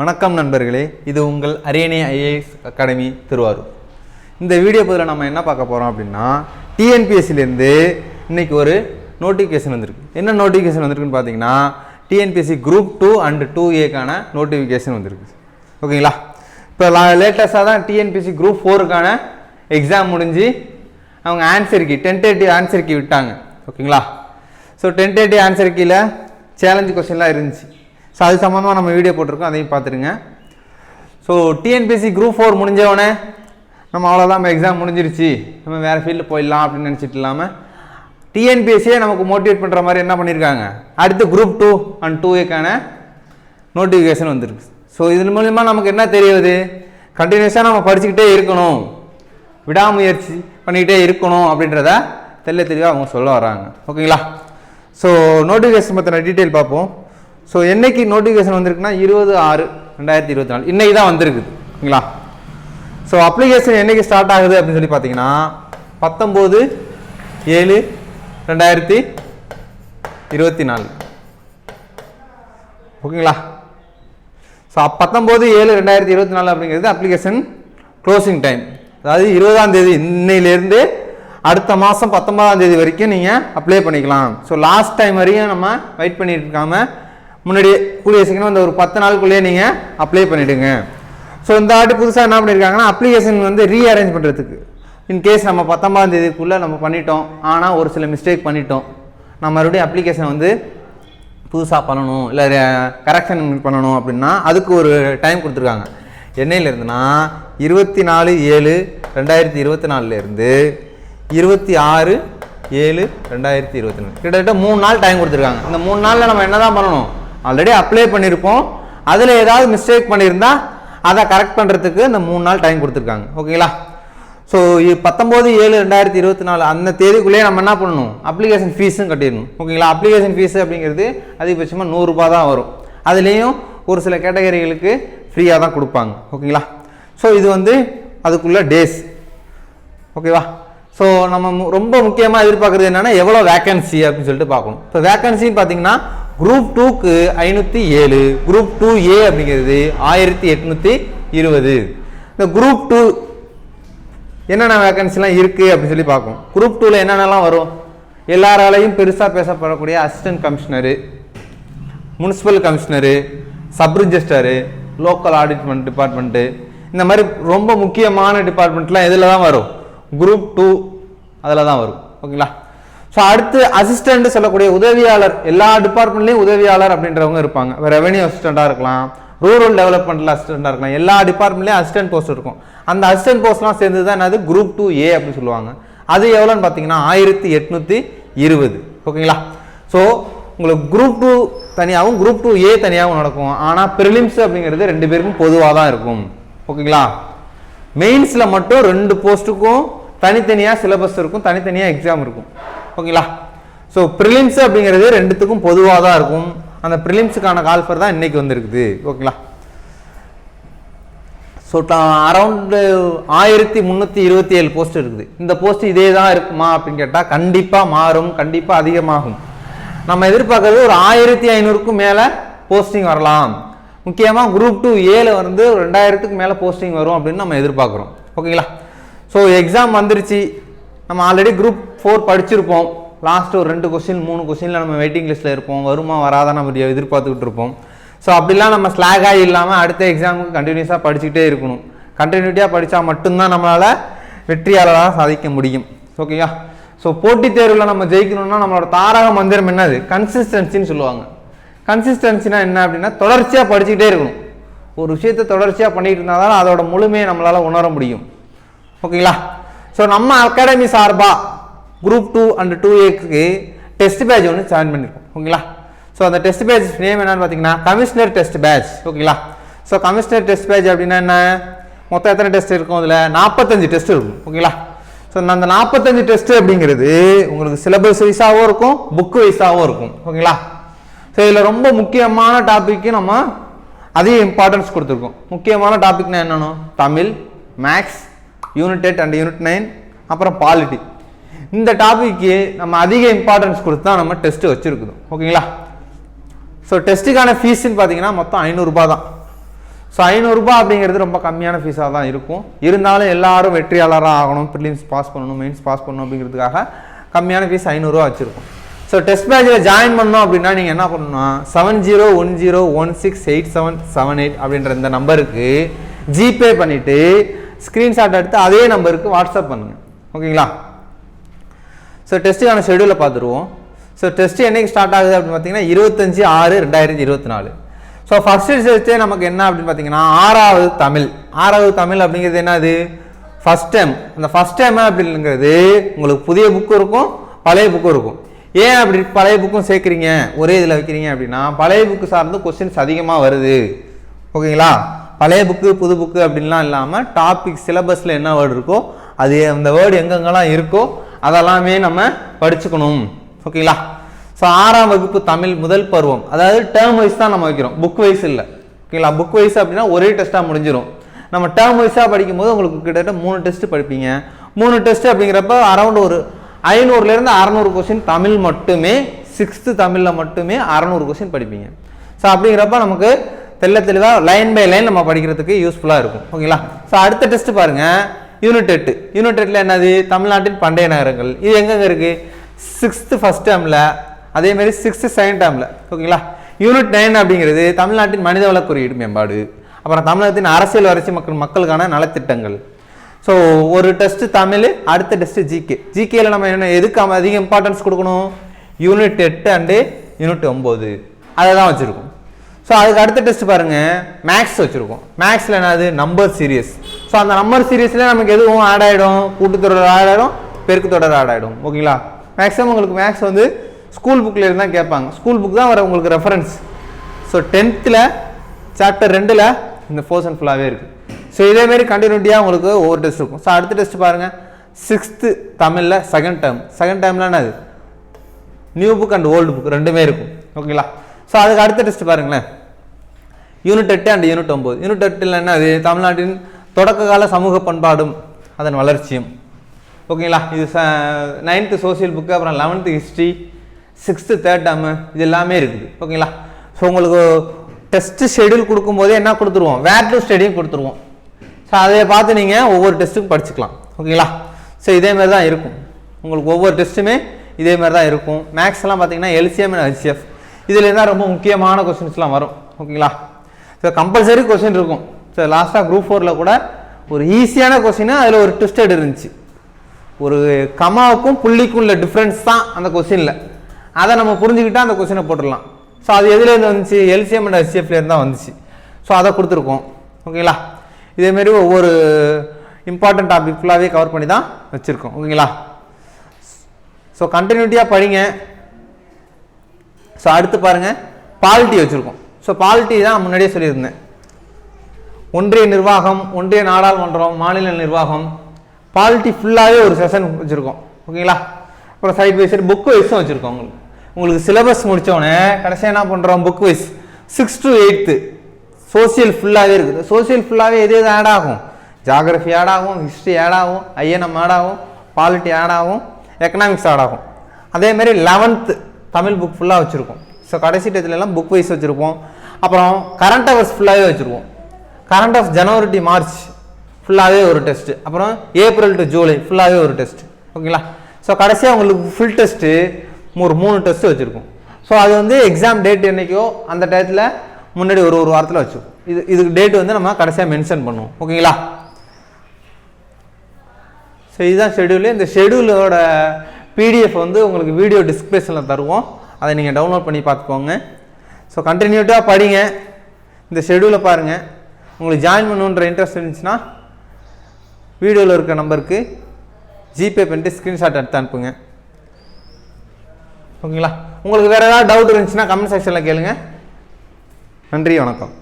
வணக்கம் நண்பர்களே இது உங்கள் அரியணை ஐஏஎஸ் அகாடமி திருவாரூர். இந்த வீடியோ பதில் நம்ம என்ன பார்க்க போகிறோம் அப்படின்னா டிஎன்பிஎஸ்சிலேருந்து இன்னைக்கு ஒரு நோட்டிஃபிகேஷன் வந்திருக்கு. என்ன நோட்டிஃபிகேஷன் வந்திருக்குன்னு பார்த்தீங்கன்னா TNPSC group two and two ஏக்கான notification வந்திருக்கு. ஓகேங்களா? இப்போ லேட்டஸ்ட்டாக தான் டிஎன்பிஎஸ்சி குரூப் ஃபோருக்கான எக்ஸாம் முடிஞ்சு அவங்க answer key tentative answer key விட்டாங்க. ஓகேங்களா? ஸோ டென்டேட்டிவ் ஆன்சர் கீழே சேலஞ்சு கொஸ்டின்லாம் இருந்துச்சு. ஸோ அது சம்மந்தமாக நம்ம வீடியோ போட்டிருக்கோம். அதையும் பார்த்துருங்க ஸோ டிஎன்பிஎஸ்சி குரூப் ஃபோர் முடிஞ்சவொடனே நம்ம அவ்வளோதான் நம்ம எக்ஸாம் முடிஞ்சிருச்சு. நம்ம வேறு ஃபீல்டு போயிடலாம் அப்படின்னு நினச்சிட்டு இல்லாமல் டிஎன்பிஎஸ்சியே நமக்கு மோட்டிவேட் பண்ணுற மாதிரி என்ன பண்ணியிருக்காங்க அடுத்து குரூப் டூ அண்ட் டூ ஏக்கான நோட்டிஃபிகேஷன் வந்துருக்கு. ஸோ இதன் மூலிமா நமக்கு என்ன தெரியுது? கண்டினியூஸாக நம்ம படிச்சுக்கிட்டே இருக்கணும். விடாமுயற்சி பண்ணிக்கிட்டே இருக்கணும் அப்படின்றத தெல்ல தெளிவாக அவங்க சொல்ல வராங்க. ஓகேங்களா ஸோ நோட்டிஃபிகேஷன் பற்றின டீட்டெயில் பார்ப்போம். ஸோ என்னைக்கு நோட்டிஃபிகேஷன் வந்திருக்குன்னா இருபது ஆறு ரெண்டாயிரத்தி இருபத்தி நாலு. இன்னைக்கு தான் வந்திருக்குது. ஓகேங்களா? ஸோ அப்ளிகேஷன் என்னைக்கு ஸ்டார்ட் ஆகுது அப்படின்னு சொல்லி பார்த்தீங்கன்னா பத்தொம்போது ஏழு ரெண்டாயிரத்தி இருபத்தி நாலு. ஓகேங்களா? ஸோ பத்தொம்போது ஏழு ரெண்டாயிரத்தி இருபத்தி நாலு அப்படிங்கிறது அப்ளிகேஷன் க்ளோசிங் டைம் அதாவது இருபதாம் தேதி இன்னையிலேருந்து அடுத்த மாதம் பத்தொன்பதாம் தேதி வரைக்கும் நீங்கள் அப்ளை பண்ணிக்கலாம். ஸோ லாஸ்ட் டைம் வரையும் நம்ம வெயிட் பண்ணிட்டு இருக்காம முன்னாடியே கூடிய சீக்கிரம் அந்த ஒரு பத்து நாளுக்குள்ளேயே நீங்கள் அப்ளை பண்ணிவிடுங்க ஸோ இந்த ஆட்டு புதுசாக என்ன பண்ணியிருக்காங்கன்னா அப்ளிகேஷன் வந்து ரீஅரேஞ்ச் பண்ணுறதுக்கு இன்கேஸ் நம்ம பத்தொம்பதாம் தேதிக்குள்ளே நம்ம பண்ணிட்டோம் ஆனால் ஒரு சில மிஸ்டேக் பண்ணிட்டோம் நம்ம மறுபடியும் அப்ளிகேஷன் வந்து புதுசாக பண்ணணும் இல்லை கரெக்ஷன் பண்ணணும் அப்படின்னா அதுக்கு ஒரு டைம் கொடுத்துருக்காங்க. என்னையிலேருந்துன்னா இருபத்தி நாலு ஏழு ரெண்டாயிரத்தி இருபத்தி நாலுலேருந்து இருபத்தி ஆறு ஏழு ரெண்டாயிரத்தி இருபத்தி நாலு. கிட்டத்தட்ட மூணு நாள் டைம் கொடுத்துருக்காங்க. இந்த மூணு நாளில் நம்ம என்ன தான் பண்ணணும்? ஆல்ரெடி அப்ளை பண்ணியிருப்போம் அதில் ஏதாவது மிஸ்டேக் பண்ணியிருந்தால் அதை கரெக்ட் பண்ணுறதுக்கு இந்த மூணு நாள் டைம் கொடுத்துருக்காங்க. ஓகேங்களா ஸோ பத்தொம்போது ஏழு ரெண்டாயிரத்தி இருபத்தி நாலு அந்த தேதிக்குள்ளேயே நம்ம என்ன பண்ணணும்? அப்ளிகேஷன் ஃபீஸும் கட்டிடணும். ஓகேங்களா அப்ளிகேஷன் ஃபீஸ் அப்படிங்கிறது அதிகபட்சமாக நூறுரூபா தான் வரும். அதுலேயும் ஒரு சில கேட்டகரிகளுக்கு ஃப்ரீயாக தான் கொடுப்பாங்க. ஓகேங்களா ஸோ இது வந்து அதுக்குள்ள டேஸ் ஓகேவா ஸோ நம்ம மு- ரொம்ப முக்கியமாக எதிர்பார்க்குறது என்னென்னா எவ்வளோ வேக்கன்சி அப்படின்னு சொல்லிட்டு பார்க்கணும். இப்போ வேக்கன்சின்னு பார்த்தீங்கன்னா குரூப் டூக்கு ஐநூற்றி ஏழு குரூப் டூ ஏ அப்படிங்கிறது ஆயிரத்தி எட்நூற்றி இருபது. இந்த குரூப் டூ என்னென்ன வேகன்சிலாம் இருக்குது அப்படின்னு சொல்லி பார்க்கும் குரூப் டூவில் என்னென்னலாம் வரும்? எல்லாராலையும் பெருசாக பேசப்படக்கூடிய assistant commissioner municipal commissioner sub registrar local ஆடிட்மெண்ட் department இந்த மாதிரி ரொம்ப முக்கியமான டிபார்ட்மெண்ட்லாம் எதில் தான் வரும்? குரூப் டூ அதில் தான் வரும். ஓகேங்களா? ஸோ அடுத்து அசிஸ்டன்ட் சொல்லக்கூடிய உதவியாளர் எல்லா டிபார்ட்மெண்ட்லையும் உதவியாளர் அப்படின்றவங்க இருப்பாங்க. ரெவன்யூ ரெவென்யூ அசிஸ்டண்ட்டாக இருக்கலாம் ரூரல் டெவலப்மெண்ட்டில் அசிஸ்டண்ட்டாக இருக்கலாம் எல்லா டிபார்ட்மெண்ட்லேயும் அசிஸ்டன்ட் போஸ்ட் இருக்கும். அந்த அசிஸ்டன்ட் போஸ்ட்லாம் சேர்ந்து தான் என்னது? குரூப் டூ ஏ அப்படின்னு சொல்லுவாங்க. அது எவ்வளோன்னு பார்த்தீங்கன்னா ஆயிரத்தி எட்நூற்றி இருபது. ஓகேங்களா ஸோ உங்களுக்கு குரூப் டூ தனியாகவும் குரூப் டூ ஏ தனியாகவும் நடக்கும். ஆனால் ப்ரிலிம்ஸ் அப்படிங்கிறது ரெண்டு பேருக்கும் பொதுவாக தான் இருக்கும் ஓகேங்களா மெயின்ஸில் மட்டும் ரெண்டு போஸ்ட்டுக்கும் தனித்தனியாக சிலபஸ் இருக்கும் தனித்தனியாக எக்ஸாம் இருக்கும். ஓகேங்களா? ஸோ ப்ரிலிம்ஸ் அப்படிங்கிறது ரெண்டுத்துக்கும் பொதுவாக தான் இருக்கும். அந்த ப்ரிலிம்ஸுக்கான கால்ஃபர் தான் இன்றைக்கி வந்திருக்குது. ஓகேங்களா? ஸோ அரவுண்டு ஆயிரத்தி முந்நூற்றி இருபத்தி ஏழு போஸ்ட் இருக்குது. இந்த போஸ்ட் இதே தான் இருக்குமா அப்படின்னு கேட்டால் கண்டிப்பாக மாறும். கண்டிப்பாக அதிகமாகும். நம்ம எதிர்பார்க்கறது ஒரு ஆயிரத்தி ஐநூறுக்கும் மேலே போஸ்டிங் வரலாம். முக்கியமாக குரூப் டூ ஏல வந்து ஒரு ரெண்டாயிரத்துக்கு மேலே போஸ்டிங் வரும் அப்படின்னு நம்ம எதிர்பார்க்குறோம். ஓகேங்களா? ஸோ எக்ஸாம் வந்துருச்சு. நம்ம ஆல்ரெடி குரூப் ஃபோர் படிச்சிருப்போம். லாஸ்ட் ஒரு ரெண்டு கொஸ்டின் மூணு கொஸ்டினில் நம்ம வெயிட்டிங் லிஸ்ட்டில் இருப்போம். வருமா வராதா நம்ம எதிர்பார்த்துக்கிட்டு இருப்போம். ஸோ அப்படிலாம் நம்ம ஸ்லாகாக இல்லாமல் அடுத்த எக்ஸாமுக்கு கண்டினியூஸாக படிச்சுக்கிட்டே இருக்கணும். கண்டினியூட்டியாக படித்தா மட்டும்தான் நம்மளால் வெற்றியாளராக சாதிக்க முடியும். ஓகேயா ஸோ போட்டித் தேர்வில் நம்ம ஜெயிக்கணும்னா நம்மளோட தாரக மந்திரம் என்னது? கன்சிஸ்டன்சின்னு சொல்லுவாங்க. கன்சிஸ்டன்சினா என்ன அப்படின்னா தொடர்ச்சியாக படிச்சுக்கிட்டே இருக்கணும். ஒரு விஷயத்தை தொடர்ச்சியாக பண்ணிகிட்டு இருந்தால் தான் அதோட முழுமையை நம்மளால் உணர முடியும். ஓகேங்களா ஸோ நம்ம அகாடமி சார்பாக குரூப் டூ அண்ட் டூ ஏக்கு டெஸ்ட் பேட்ச் ஒன்று ஜாயின் பண்ணியிருக்கோம் ஓகேங்களா? ஸோ அந்த டெஸ்ட் பேட்ச் நேம் என்னன்னு பார்த்தீங்கன்னா கமிஷனர் டெஸ்ட் பேட்ச் ஓகேங்களா? ஸோ கமிஷனர் டெஸ்ட் பேட்ச் அப்படின்னா என்ன? மொத்தம் எத்தனை டெஸ்ட் இருக்கும்? அதில் நாற்பத்தஞ்சு டெஸ்ட் இருக்கும். ஓகேங்களா? ஸோ அந்த நாற்பத்தஞ்சு டெஸ்ட் அப்படிங்கிறது உங்களுக்கு சிலபஸ் வைஸாகவும் இருக்கும் புக் வைஸாகவும் இருக்கும். ஓகேங்களா? ஸோ இதில் ரொம்ப முக்கியமான டாப்பிக்கு நம்ம அதிக இம்பார்ட்டன்ஸ் கொடுத்துருக்கோம். முக்கியமான டாபிக்னா என்னென்னு Tamil maths unit eight and unit nine அப்புறம் பாலிட்டி இந்த டாபிக்கு நம்ம அதிக இம்பார்ட்டன்ஸ் கொடுத்து தான் நம்ம டெஸ்ட்டு வச்சுருக்கணும் ஓகேங்களா? ஸோ டெஸ்ட்டுக்கான ஃபீஸ்ன்னு பார்த்தீங்கன்னா மொத்தம் ஐநூறுரூபா தான். ஸோ ஐநூறுரூபா அப்படிங்கிறது ரொம்ப கம்மியான ஃபீஸாக தான் இருக்கும். இருந்தாலும் எல்லாரும் வெற்றியாளராக ஆகணும் ப்ரிலிம்ஸ் பாஸ் பண்ணணும் மெயின்ஸ் பாஸ் பண்ணணும் அப்படிங்கிறதுக்காக கம்மியான ஃபீஸ் ஐநூறுரூவா வச்சுருக்கோம். ஸோ டெஸ்ட் பேட்சில் ஜாயின் பண்ணோம் அப்படின்னா நீங்கள் என்ன பண்ணணும்னா seven zero one zero one six eight seven seven eight அப்படின்ற இந்த நம்பருக்கு ஜிபே பண்ணிவிட்டு ஸ்க்ரீன்ஷாட் எடுத்து அதே நம்பருக்கு வாட்ஸ்அப் பண்ணுங்கள் ஓகேங்களா? ஸோ டெஸ்ட்டுக்கான ஷெடியூலை பார்த்துருவோம். ஸோ டெஸ்ட்டு என்றைக்கு ஸ்டார்ட் ஆகுது அப்படின்னு பார்த்தீங்கன்னா இருபத்தஞ்சி ஆறு ரெண்டாயிரத்தி இருபத்தி நாலு ஸோ ஃபர்ஸ்ட் டெஸ்ட்டே நமக்கு என்ன அப்படின்னு பார்த்தீங்கன்னா ஆறாவது தமிழ். ஆறாவது தமிழ் அப்படிங்கிறது என்னது? ஃபர்ஸ்ட் டைம் அந்த ஃபஸ்ட் டைம் அப்படிங்கிறது உங்களுக்கு புதிய புக்கும் இருக்கும் பழைய புக்கும் இருக்கும். ஏன் அப்படி பழைய புக்கும் சேர்க்குறீங்க? ஒரே இதில் வைக்கிறீங்க அப்படின்னா பழைய புக்கு சார்ந்து கொஸ்டின்ஸ் அதிகமாக வருது. ஓகேங்களா? பழைய புக்கு புது புக்கு அப்படின்லாம் இல்லாமல் டாபிக் சிலபஸில் என்ன வேர்டு இருக்கோ அது அந்த வேர்டு எங்கெங்கெல்லாம் இருக்கோ அதெல்லாமே நம்ம படிச்சுக்கணும். ஓகேங்களா ஸோ ஆறாம் வகுப்பு தமிழ் முதல் பருவம். அதாவது டேர்ம் வைஸ் தான் நம்ம வைக்கிறோம். புக் வைஸ் இல்லை. ஓகேங்களா புக் வைஸ் அப்படின்னா ஒரே டெஸ்ட்டாக முடிஞ்சிடும் நம்ம டேர்ம் வைஸாக படிக்கும்போது உங்களுக்கு கிட்டத்தட்ட மூணு டெஸ்ட் படிப்பீங்க. மூணு டெஸ்ட் அப்படிங்கிறப்ப அரௌண்ட் ஒரு ஐநூறுலேருந்து அறநூறு கொஸ்டின் தமிழ் மட்டுமே சிக்ஸ்த்து தமிழில் மட்டுமே அறநூறு கொஸ்டின் படிப்பீங்க. ஸோ அப்படிங்கிறப்ப நமக்கு தெள்ள தெளிவாக லைன் பை லைன் நம்ம படிக்கிறதுக்கு யூஸ்ஃபுல்லாக இருக்கும். ஓகேங்களா ஸோ அடுத்த டெஸ்ட் பாருங்கள் யூனிட் எட்டு யூனிட் எட்டில் என்னது? தமிழ்நாட்டின் பண்டைய நகரங்கள். இது எங்கெங்க இருக்குது சிக்ஸ்த்து ஃபஸ்ட் டேர்மில் அதேமாரி சிக்ஸ்த்து செகண்ட் டேர்மில் ஓகேங்களா யூனிட் நைன் அப்படிங்கிறது தமிழ்நாட்டின் மனிதவள குறியீடு மேம்பாடு. அப்புறம் தமிழகத்தின் அரசியல் வளர்ச்சி மக்கள் மக்களுக்கான நலத்திட்டங்கள். ஸோ ஒரு டெஸ்ட்டு தமிழ் அடுத்த டெஸ்ட்டு ஜிகே ஜிகேயில் நம்ம என்ன எதுக்கு அதிக இம்பார்ட்டன்ஸ் கொடுக்கணும்? யூனிட் எட்டு அண்டு யூனிட் ஒம்பது அதை தான் வச்சுருக்கோம். ஸோ அதுக்கு அடுத்த டெஸ்ட் பாருங்கள் மேக்ஸ் வச்சுருக்கோம். மேக்ஸில் என்னது? நம்பர் சீரியஸ் ஸோ அந்த நம்பர் சீரியஸில் நமக்கு எதுவும் ஆட் ஆகிடும் கூட்டுத்தொடர் ஆட் ஆகிடும் பெருக்கு தொடர் ஆட் ஆகிடும் ஓகேங்களா? மேக்ஸிமம் உங்களுக்கு மேக்ஸ் வந்து ஸ்கூல் புக்கில் இருந்தால் கேட்பாங்க. ஸ்கூல் புக் தான் வர உங்களுக்கு ரெஃபரன்ஸ் ஸோ டென்த்தில் சாப்டர் ரெண்டில் இந்த போர்ஷன் ஃபுல்லாகவே இருக்குது ஸோ இதேமாரி கண்டினியூட்டியாக உங்களுக்கு ஒவ்வொரு டெஸ்ட் இருக்கும். ஸோ அடுத்த டெஸ்ட் பாருங்கள் சிக்ஸ்த்து தமிழில் செகண்ட் டேர்ம் செகண்ட் டேர்ம்ல என்னது? New book and old book ரெண்டுமே இருக்கும். ஓகேங்களா? ஸோ அதுக்கு அடுத்த டெஸ்ட் பாருங்களேன். யூனிட் எட்டு அண்ட் யூனிட் ஒம்பது யூனிட் எட்டில் என்ன அது தமிழ்நாட்டின் தொடக்க கால சமூக பண்பாடும் அதன் வளர்ச்சியும். ஓகேங்களா? இது ச நைன்த்து சோசியல் புக்கு அப்புறம் eleventh history sixth third term இது எல்லாமே இருக்குது. ஓகேங்களா? ஸோ உங்களுக்கு டெஸ்ட்டு ஷெடியூல் கொடுக்கும்போதே என்ன கொடுத்துருவோம்? வேட் ஸ்டடியும் கொடுத்துருவோம். ஸோ அதை பார்த்து நீங்கள் ஒவ்வொரு டெஸ்ட்டுக்கும் படிச்சுக்கலாம். ஓகேங்களா? ஸோ இதேமாரி தான் இருக்கும். உங்களுக்கு ஒவ்வொரு டெஸ்ட்டுமே இதே மாதிரி தான் இருக்கும். மேக்ஸ்லாம் பார்த்தீங்கன்னா எல்சிஎம் அண்ட் ஹெச்எஃப் இதில் தான் ரொம்ப முக்கியமான கொஸ்டின்ஸ்லாம் வரும். ஓகேங்களா? ஸோ கம்பல்சரி கொஸ்டின் இருக்கும். ஸோ லாஸ்ட்டாக குரூப் ஃபோரில் கூட ஒரு ஈஸியான கொஸ்டினாக அதில் ஒரு ட்விஸ்டட் இருந்துச்சு. ஒரு கமாவுக்கும் புள்ளிக்கும் உள்ள டிஃப்ரென்ஸ் தான் அந்த கொஸ்டினில் அதை நம்ம புரிஞ்சுக்கிட்டால் அந்த கொஸ்டினை போட்டுடலாம். ஸோ அது எதுலேருந்து வந்துச்சு? எல்சிஎம் அண்ட் ஹெச்எஃப்லேருந்து தான் வந்துச்சு. ஸோ அதை கொடுத்துருக்கோம். ஓகேங்களா இதேமாரி ஒவ்வொரு இம்பார்ட்டன்ட் டாபிக் ஃபுல்லாகவே கவர் பண்ணி தான் வச்சுருக்கோம். ஓகேங்களா ஸோ கண்டினியூட்டியாக படிங்க. ஸோ அடுத்து பாருங்கள் பாலிட்டி வச்சுருக்கோம். ஸோ பாலிட்டி தான் முன்னாடியே சொல்லியிருந்தேன். ஒன்றிய நிர்வாகம் ஒன்றிய நாடாளுமன்றம் மாநில நிர்வாகம் பாலிட்டி ஃபுல்லாகவே ஒரு செஷன் வச்சுருக்கோம். ஓகேங்களா? அப்புறம் சைட் பை சைடு புக் வைஸும் வச்சுருக்கோம் உங்களுக்கு. உங்களுக்கு சிலபஸ் முடித்தோடனே கடைசியாக என்ன பண்ணுறோம் book wise six to eighth social ஃபுல்லாகவே இருக்குது. சோசியல் ஃபுல்லாகவே எது எது ஆட் ஆகும்? ஜாகிரஃபி ஆட் ஆகும் ஹிஸ்ட்ரி ஆட் ஆகும் ஐஎன்எம் ஆட் ஆகும் பாலிட்டி ஆட் ஆகும் எக்கனாமிக்ஸ் ஆட் ஆகும். அதேமாரி லெவன்த்து தமிழ் புக் ஃபுல்லாக வச்சுருக்கோம். ஸோ கடைசி டேத்துலலாம் புக் வைஸ் வச்சுருப்போம். அப்புறம் கரண்ட் அவர்ஸ் ஃபுல்லாகவே வச்சுருப்போம். Current of January to March ஃபுல்லாகவே ஒரு டெஸ்ட்டு அப்புறம் ஏப்ரல் டு ஜூலை ஃபுல்லாகவே ஒரு டெஸ்ட் ஓகேங்களா? ஸோ கடைசியாக உங்களுக்கு ஃபுல் டெஸ்ட்டு ஒரு மூணு டெஸ்ட்டு வச்சுருக்கோம். ஸோ அது வந்து எக்ஸாம் டேட் என்னைக்கோ அந்த டயத்தில் முன்னாடி ஒரு ஒரு வாரத்தில் வச்சுருக்கோம். இது இதுக்கு டேட் வந்து நம்ம கடைசியாக மென்ஷன் பண்ணுவோம். ஓகேங்களா? ஸோ இதுதான் ஷெடியூலு இந்த ஷெடியூலோட பிடிஎஃப் வந்து உங்களுக்கு வீடியோ டிஸ்கிரிப்ஷனில் தருவோம். அதை நீங்கள் டவுன்லோட் பண்ணி பார்த்துக்கோங்க. ஸோ கண்டினியூட்டாக படிங்க. இந்த ஷெடியூலை பாருங்கள் உங்களுக்கு ஜாயின் பண்ணணுன்ற இன்ட்ரெஸ்ட் இருந்துச்சுன்னா வீடியோவில் இருக்க நம்பருக்கு ஜிபே பண்ணிட்டு ஸ்க்ரீன்ஷாட் எடுத்து அனுப்புங்க. ஓகேங்களா உங்களுக்கு வேறு ஏதாவது டவுட் இருந்துச்சுன்னா கமெண்ட் செக்ஷனில் கேளுங்க. நன்றி வணக்கம்.